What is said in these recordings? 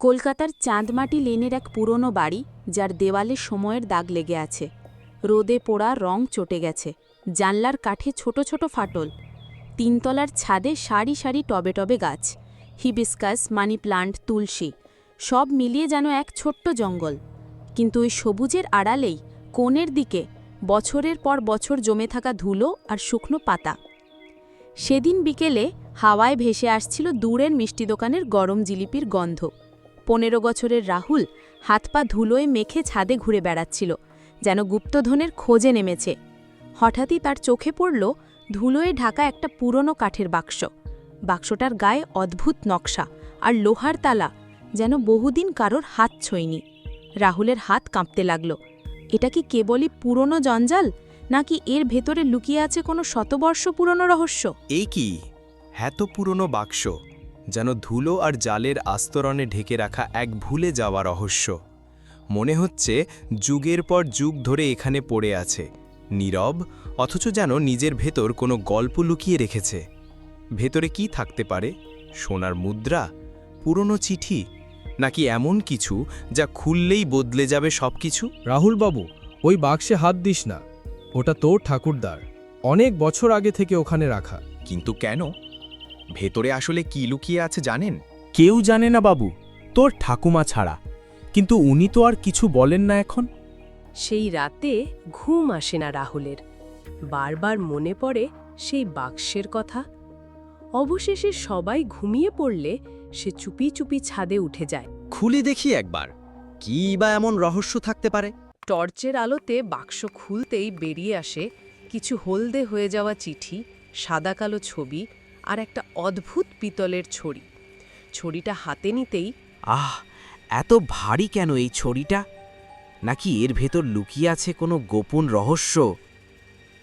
কলকাতার চাঁদমাটি লেনের এক পুরনো বাড়ি, যার দেওয়ালে সময়ের দাগ লেগে আছে। রোদে পোড়া রং চটে গেছে। জানলার কাঠে ছোট ছোট ফাটল। তিনতলার ছাদে সারি সারি টবে টবে গাছ। হিবিস্কাস, মানি প্লান্ট, তুলসী, সব মিলিয়ে যেন এক ছোট্ট জঙ্গল। কিন্তু ওই সবুজের আড়ালেই, কোণের দিকে, বছরের পর বছর জমে থাকা ধুলো আর শুকনো পাতা। সেদিন বিকেলে হাওয়ায় ভেসে আসছিল দূরের মিষ্টি দোকানের গরম জিলিপির গন্ধ। পনেরো বছরের রাহুল হাত পা ধুলোয় মেখে ছাদে ঘুরে বেড়াচ্ছিল, যেন গুপ্তধনের খোঁজে নেমেছে। হঠাৎই তার চোখে পড়ল ধুলোয় ঢাকা একটা পুরনো কাঠের বাক্স। বাক্সটার গায়ে অদ্ভুত নকশা আর লোহার তালা, যেন বহুদিন কারোর হাত ছইনি রাহুলের হাত কাঁপতে লাগল। এটা কি কেবলই পুরনো জঞ্জাল, নাকি এর ভেতরে লুকিয়ে আছে কোনো শতবর্ষ পুরনো রহস্য? এই কি? এত পুরনো বাক্স। যেন ধুলো আর জালের আস্তরণে ঢেকে রাখা এক ভুলে যাওয়া রহস্য। মনে হচ্ছে যুগের পর যুগ ধরে এখানে পড়ে আছে নীরব অথচ যেন নিজের ভেতর কোনো গল্প লুকিয়ে রেখেছে। ভেতরে কি থাকতে পারে? সোনার মুদ্রা? পুরনো চিঠি? নাকি এমন কিছু যা খুললেই বদলে যাবে সব কিছু রাহুল বাবু ওই বাক্সে হাত দিস না। ওটা তোর ঠাকুরদার। অনেক বছর আগে থেকে ওখানে রাখা। কিন্তু কেন? ভেতরে আসলে কি লুকিয়ে আছে জানেন? কেউ জানে না বাবু তোর ঠাকুমা ছাড়া। কিন্তু উনি তো আর কিছু বলেন না এখন। সেই রাতে ঘুম আসে না রাহুলের। বারবার মনে পড়ে সেই বাক্সের কথা। অবশেষে সবাই ঘুমিয়ে পড়লে সে চুপি চুপি ছাদে উঠে যায়। খুলে দেখি একবার কি বা এমন রহস্য থাকতে পারে? টর্চের আলোতে বাক্স খুলতেই বেরিয়ে আসে কিছু হলদে হয়ে যাওয়া চিঠি সাদা কালো ছবি আর একটা অদ্ভুত পিতলের ছড়ি। ছড়িটা হাতে নিতেই আহ এত ভারী কেন এই ছড়িটা? নাকি এর ভেতর লুকিয়ে আছে কোনো গোপন রহস্য?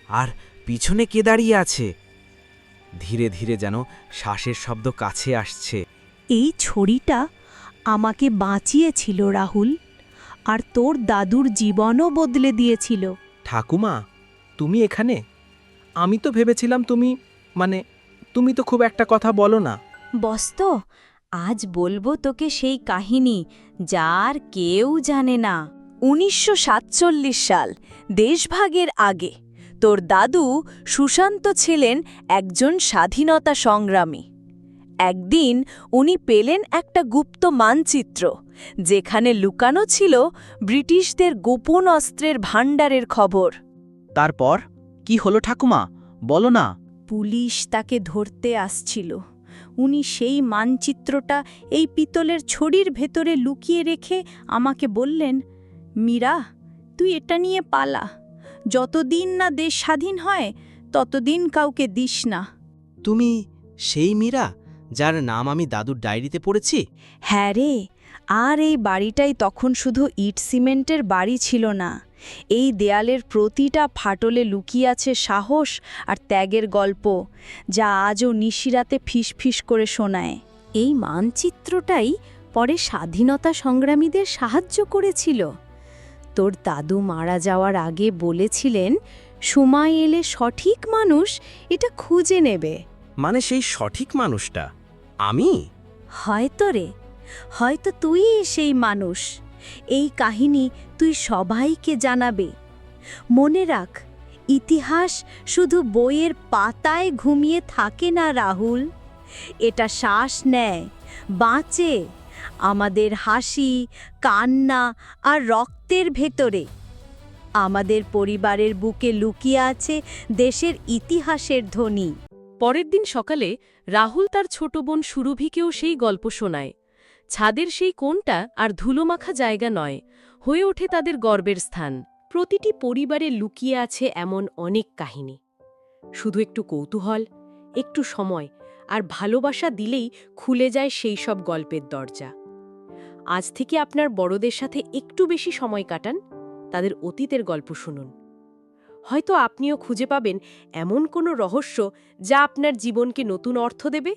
আর পিছনে কে দাঁড়িয়ে আছে? ধীরে ধীরে যেন শ্বাসের শব্দ কাছে আসছে। এই ছড়িটা আমাকে বাঁচিয়েছিল রাহুল আর তোর দাদুর জীবনও বদলে দিয়েছিল। ঠাকুমা তুমি এখানে? আমি তো ভেবেছিলাম তুমি মানে তুমি তো খুব একটা কথা বলো না। বস্ত আজ বলব তোকে সেই কাহিনী যার কেউ জানে না। উনিশশো সাতচল্লিশ সাল দেশভাগের আগে তোর দাদু সুশান্ত ছিলেন একজন স্বাধীনতা সংগ্রামী। একদিন উনি পেলেন একটা গুপ্ত মানচিত্র যেখানে লুকানো ছিল ব্রিটিশদের গোপন অস্ত্রের ভাণ্ডারের খবর। তারপর? কি হলো ঠাকুমা? বলো না। পুলিশ তাকে ধরতে আসছিল। উনি সেই মানচিত্রটা এই পিতলের ছড়ির ভেতরে লুকিয়ে রেখে আমাকে বললেন, মীরা, তুই এটা নিয়ে পালা। যতদিন না দেশ স্বাধীন হয়, ততদিন কাউকে দিস না। তুমি সেই মীরা? যার নাম আমি দাদুর ডায়েরিতে পড়েছি? হ্যাঁ রে আর এই বাড়িটাই তখন শুধু ইট সিমেন্টের বাড়ি ছিল না। এই দেয়ালের প্রতিটা ফাটলে লুকিয়ে আছে সাহস আর ত্যাগের গল্প যা আজও নিশিরাতে ফিসফিস করে শোনায়। এই মানচিত্রটাই পরে স্বাধীনতা সংগ্রামীদের সাহায্য করেছিল। তোর দাদু মারা যাওয়ার আগে বলেছিলেন সময় এলে সঠিক মানুষ এটা খুঁজে নেবে। মানে সেই সঠিক মানুষটা? আমি? হয়তো রে। হয়তো তুই সেই মানুষ। এই কাহিনী তুই সবাইকে জানাবে। মনে রাখ, ইতিহাস শুধু বইয়ের পাতায় ঘুমিয়ে থাকে না, রাহুল। এটা শ্বাস নেয়, বাঁচে আমাদের হাসি, কান্না আর রক্তের ভেতরে। আমাদের পরিবারের বুকে লুকিয়ে আছে দেশের ইতিহাসের ধ্বনি। পরের দিন সকালে রাহুল তার ছোট বোন সুরভিকেও সেই গল্প শোনায়। ছাদের সেই কোণটা আর ধুলোমাখা জায়গা নয়, হয়ে ওঠে তাদের গর্বের স্থান। প্রতিটি পরিবারে লুকিয়ে আছে এমন অনেক কাহিনী। শুধু একটু কৌতূহল, একটু সময় আর ভালোবাসা দিলেই খুলে যায় সেই সব গল্পের দরজা। আজ থেকে আপনার বড়দের সাথে একটু বেশি সময় কাটান, তাদের অতীতের গল্প শুনুন। হয়তো আপনিও খুঁজে পাবেন এমন কোনো রহস্য যা আপনার জীবনকে নতুন অর্থ দেবে?